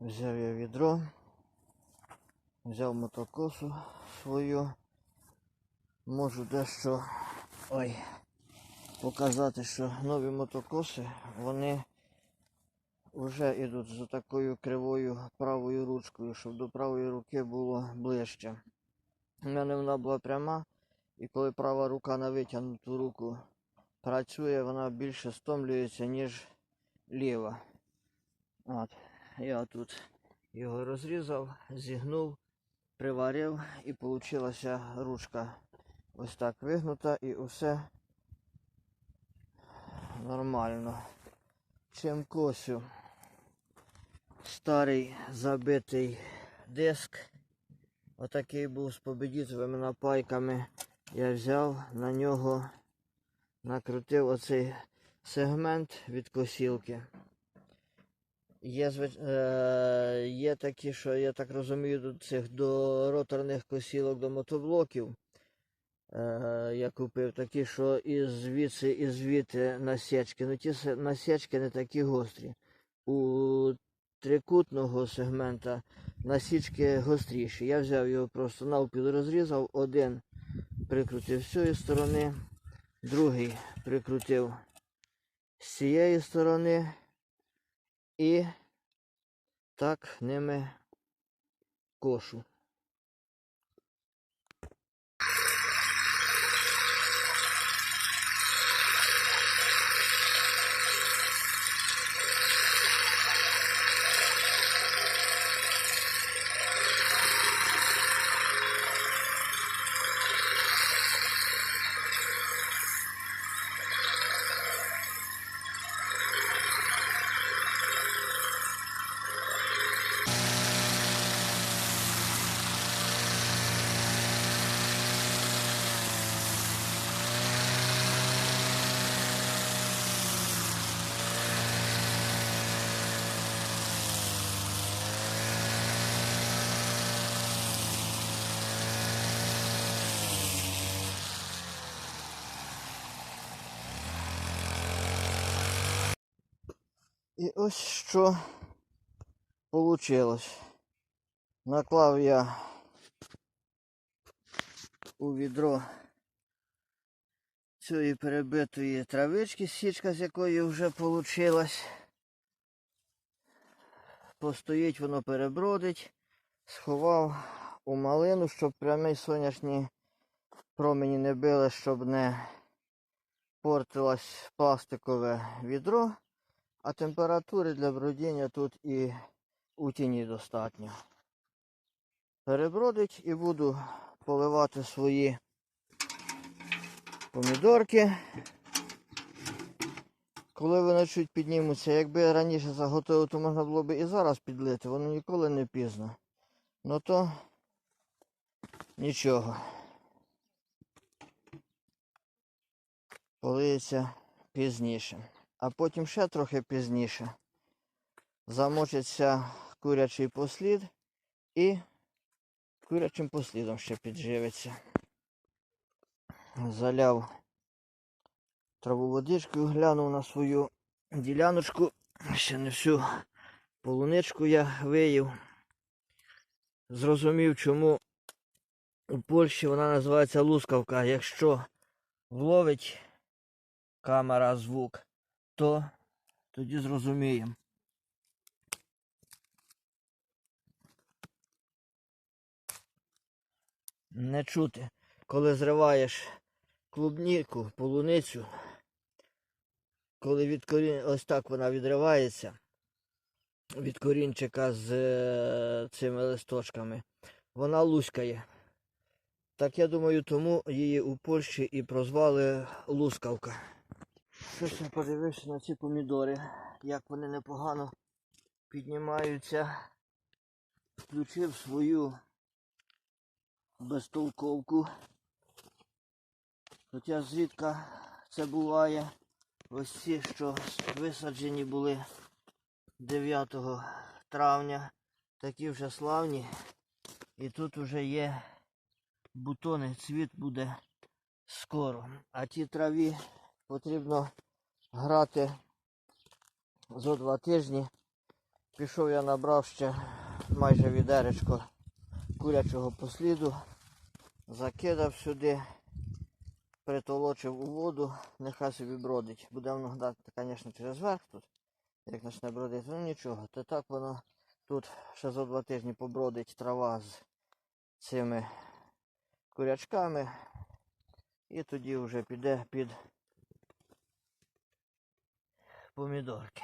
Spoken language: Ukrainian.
Взяв я відро, взяв мотокосу свою. Можу дещо ой, показати, що нові мотокоси, вони вже йдуть з такою кривою правою ручкою, щоб до правої руки було ближче. У мене вона була пряма, і коли права рука на витягнуту руку працює, вона більше стомлюється, ніж ліва. От. Я тут його розрізав, зігнув, приварив і вийшла ручка ось так вигнута і усе нормально. Чим косю старий забитий диск. Отакий був з победітовими напайками. Я взяв на нього, накрутив оцей сегмент від косілки. Є, е, є такі, що я так розумію, до цих до роторних косілок до мотоблоків. Е, я купив такі, що і звідси, і звідти насічки. Ну ті насічки не такі гострі. У трикутного сегмента насічки гостріші. Я взяв його просто навпіл розрізав, один прикрутив з цієї сторони, другий прикрутив з цієї сторони і так ними кошу. І ось що вийшло. Наклав я у відро цієї перебитої травички, січка з якої вже вийшла. Постоїть, воно перебродить, сховав у малину, щоб прямі сонячні промені не били, щоб не портилось пластикове відро. А температури для бродіння тут і у тіні достатньо. Перебродить і буду поливати свої помідорки. Коли вони чуть піднімуться, якби я раніше заготовив, то можна було б і зараз підлити, воно ніколи не пізно. Ну то нічого. Полиється пізніше а потім ще трохи пізніше замочиться курячий послід і курячим послідом ще підживиться. Заляв траву водичкою, глянув на свою діляночку. Ще не всю полуничку я виїв. Зрозумів, чому у Польщі вона називається лускавка. Якщо вловить камера звук, то тоді зрозуміємо. Не чути, коли зриваєш клубніку, полуницю, коли від корін... ось так вона відривається від корінчика з е, цими листочками, вона лускає. Так я думаю, тому її у Польщі і прозвали лускавка. Щось я подивився на ці помідори, як вони непогано піднімаються. Включив свою безтолковку. Хоча зрідка це буває. Ось ці, що висаджені були 9 травня, такі вже славні. І тут вже є бутони, цвіт буде скоро. А ті траві потрібно грати зо два тижні, Пішов я набрав ще майже відеречко курячого посліду, закидав сюди, притолочив у воду, нехай собі бродить. Буде воно гнати, звісно, через верх тут, як почне бродити, ну нічого, то так воно тут ще за два тижні побродить трава з цими курячками. І тоді вже піде під помідорки.